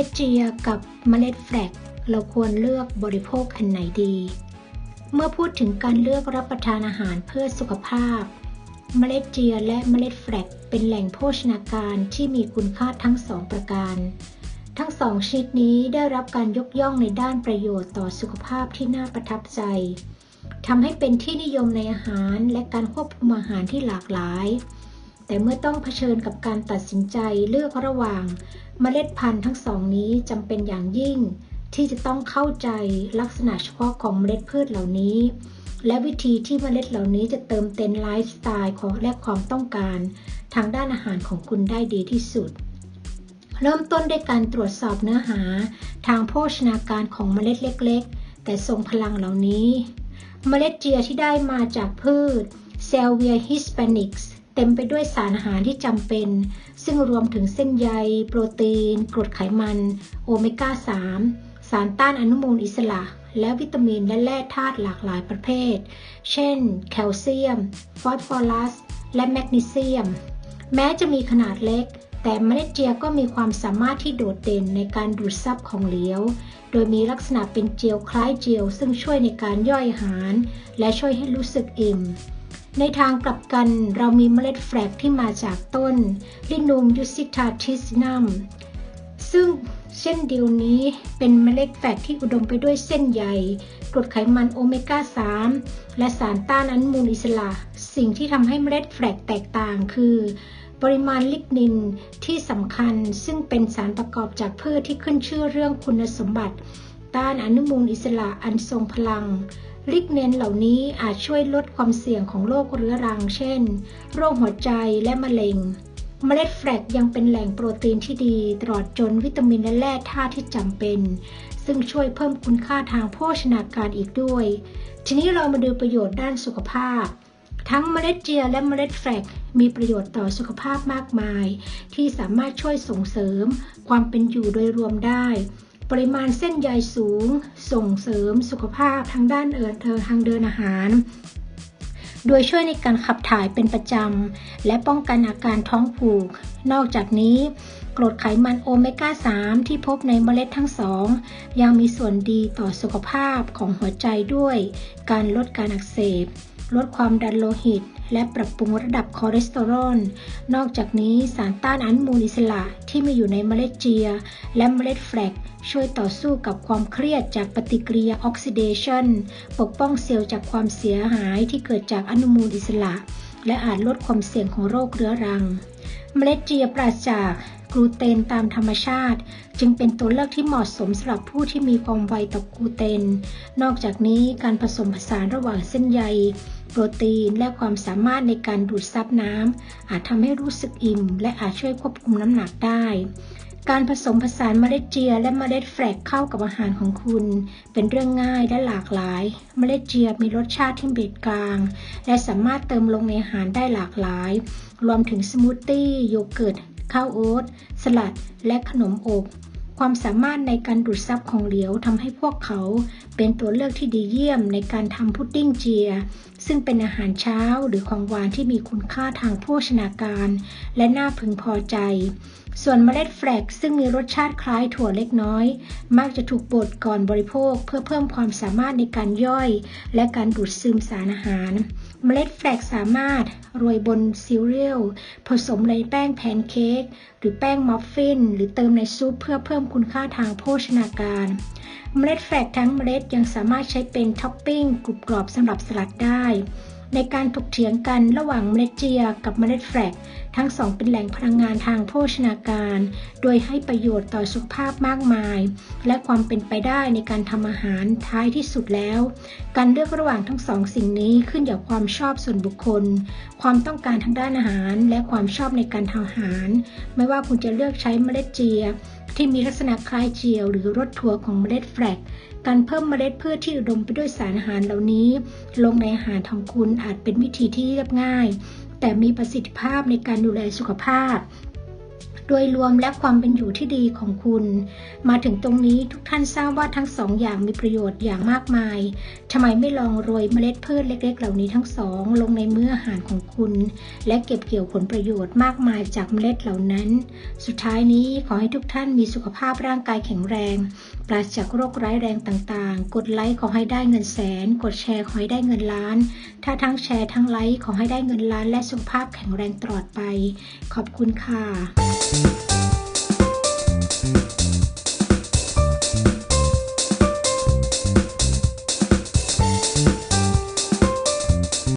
ล็ดเจียกับเมล็ดแฟลกเราควรเลือกบริโภคอันไหนดี เมื่อพูดถึงการเลือกรับประทานอาหารเพื่อสุขภาพ เมล็ดเจียและเมล็ดแฟลกเป็นแหล่งโภชนาการที่มีคุณค่าทั้งสองประการ ทั้งสองชนิดนี้ได้รับการยกย่องในด้านประโยชน์ต่อสุขภาพที่น่าประทับใจทำให้เป็นที่นิยมในอาหารและการควบคุมอาหารที่หลากหลาย แต่เมื่อต้องเผชิญกับการตัดสินใจเลือกระหว่างเมล็ดพันธุ์ทั้งสองนี้จำเป็นอย่างยิ่ง ที่จะต้องเข้าใจลักษณะเฉพาะของเมล็ดพืชเหล่านี้ และวิธีที่เมล็ดเหล่านี้จะเติมเต็มไลฟ์สไตล์ของและความต้องการ ทางด้านอาหารของคุณได้ดีที่สุด เริ่มต้นด้วยการตรวจสอบเนื้อหา ทางโภชนาการของเมล็ดเล็ก ๆ แต่ทรงพลังเหล่านี้ เมล็ดเจียที่ได้มาจากพืช s e l v i a hispanics เต็มไปด้วยสารอาหารที่จำเป็น ซึ่งรวมถึงเส้นใย โปรตีน กรดไขมัน โอเมก้า 3 สารต้านอนุมูลอิสระ และวิตามินและแร่ธาตุหลากหลายประเภท เช่น แคลเซียม ฟอสฟอรัส และแมกนีเซียม แม้จะมีขนาดเล็ก แต่เมล็ดเจียก็มีความสามารถที่โดดเด่นในการดูดซับของเหลวโดยมีลักษณะเป็นเจลคล้ายเจลซึ่งช่วยในการย่อยอาหาร และช่วยให้รู้สึกอิ่ม ในทางกลับกันเรามีเมล็ดแฟลกที่มาจากต้นลินูมยูซิตาทิสนัมซึ่งเช่นเดียวนี้เป็นเมล็ดแฟลกที่อุดมไปด้วยเส้นใยกรดไขมันโอเมก้า 3 และสารต้านอนุมูลอิสระ สิ่งที่ทำให้เมล็ดแฟลกแตกต่างคือ ปริมาณลิกนินที่สำคัญซึ่งเป็นสารประกอบจากพืชที่ขึ้นชื่อเรื่องคุณสมบัติ ต้านอนุมูลอิสระอันทรงพลัง ลิกเนนเหล่านี้อาจช่วยลดความเสี่ยงของโรคเรื้อรัง เช่น โรคหัวใจและมะเร็ง เมล็ดแฟลกยังเป็นแหล่งโปรตีนที่ดี ตลอดจนวิตามินและแร่ธาตุที่จำเป็น ซึ่งช่วยเพิ่มคุณค่าทางโภชนาการอีกด้วย ทีนี้เรามาดูประโยชน์ด้านสุขภาพ ทั้งเมล็ดเจียและเมล็ดแฟลกมีประโยชน์ต่อสุขภาพมากมาย ที่สามารถช่วยส่งเสริม ความเป็นอยู่โดยรวมได้ ปริมาณเส้นใยสูง ส่งเสริมสุขภาพทางด้านเอินเธอทางเดินอาหาร โดยช่วยในการขับถ่ายเป็นประจำ และป้องกันอาการท้องผูก นอกจากนี้ กรดไขมันโอเมก้า 3 ที่พบในเมล็ดทั้งสอง ยังมีส่วนดีต่อสุขภาพของหัวใจด้วย การลดการอักเสบ ลดความดันโลหิต และปรับปรุงระดับคอเลสเตอรอล นอกจากนี้สารต้านอนุมูลอิสระที่มีอยู่ในเมล็ดเจีย และเมล็ดแฟลกช่วยต่อสู้กับความเครียดจากปฏิกิริยาออกซิเดชันปกป้องเซลล์จากความเสียหายที่เกิดจากอนุมูลอิสระ และอาจลดความเสี่ยงของโรคเรื้อรัง เมล็ดเจียปราศจาก กลูเตนตามธรรมชาติ จึงเป็นตัวเลือกที่เหมาะสมสำหรับผู้ที่มีความไวต่อกลูเตน นอกจากนี้การผสมผสานระหว่างเส้นใย โปรตีนและความสามารถในการดูดซับน้ำอาจทำให้รู้สึกอิ่ม และอาจช่วยควบคุมน้ำหนักได้การผสมผสานเมล็ดเจียและเมล็ดแฟลกเข้ากับอาหารของคุณ เป็นเรื่องง่ายและหลากหลาย เมล็ดเจียมีรสชาติที่เบ็ดกลาง และสามารถเติมลงในอาหารได้หลากหลาย รวมถึงสมูทตี้โยเกิร์ต ข้าวโอ๊ตสลัด และขนมอบ ความสามารถในการดูดซับของเหลวทำให้พวกเขาเป็นตัวเลือกที่ดีเยี่ยมในการทำพุดดิ้งเจีย ซึ่งเป็นอาหารเช้าหรือของหวานที่มีคุณค่าทางโภชนาการ และน่าพึงพอใจ ส่วนเมล็ดแฟลกซึ่งมีรสชาติคล้ายถั่วเล็กน้อย มักจะถูกบดก่อนบริโภคเพื่อเพิ่มความสามารถในการย่อย และการดูดซึมสารอาหาร เมล็ดแฟลกสามารถโรยบนซีเรียลผสมในแป้งแพนเค้ก หรือแป้งมัฟฟิน หรือเติมในซุปเพื่อเพิ่มคุณค่าทางโภชนาการ เมล็ดแฟลกทั้งเมล็ดยังสามารถใช้เป็นท็อปปิ้งกรุบกรอบสำหรับสลัดได้ ในการถกเถียงกันระหว่างเมล็ดเจียกับเมล็ดแฟลกทั้งสองเป็นแหล่งพลังงานทางโภชนาการ โดยให้ประโยชน์ต่อสุขภาพมากมาย และความเป็นไปได้ในการทำอาหารท้ายที่สุดแล้ว การเลือกระหว่างทั้งสองสิ่งนี้ขึ้นอยู่กับความชอบส่วนบุคคล ความต้องการทางด้านอาหาร และความชอบในการทำอาหาร ไม่ว่าคุณจะเลือกใช้เมล็ดเจียที่มีลักษณะคล้ายเจียว หรือรสถั่วของเมล็ดแฟลกการเพิ่มเมล็ดพืชที่อุดมไปด้วยสารอาหารเหล่านี้ ลงในอาหารของคุณอาจเป็นวิธีที่เรียบง่าย แต่มีประสิทธิภาพในการดูแลสุขภาพ โดยรวมและความเป็นอยู่ที่ดีของคุณ มาถึงตรงนี้ทุกท่านทราบว่าทั้งสองอย่างมีประโยชน์อย่างมากมายทำไมไม่ลองโรยเมล็ดพืชเล็ก ๆ เหล่านี้ทั้งสองลงในมื้ออาหารของคุณ และเก็บเกี่ยวผลประโยชน์มากมายจากเมล็ดเหล่านั้น สุดท้ายนี้ขอให้ทุกท่านมีสุขภาพร่างกายแข็งแรง ปราศจากโรคร้ายแรงต่างๆ กดไลค์ขอให้ได้เงินแสน กดแชร์ขอให้ได้เงินล้าน ถ้าทั้งแชร์ทั้งไลค์ขอให้ได้เงินล้านและสุขภาพแข็งแรงตลอดไป ขอบคุณค่ะ Thank you.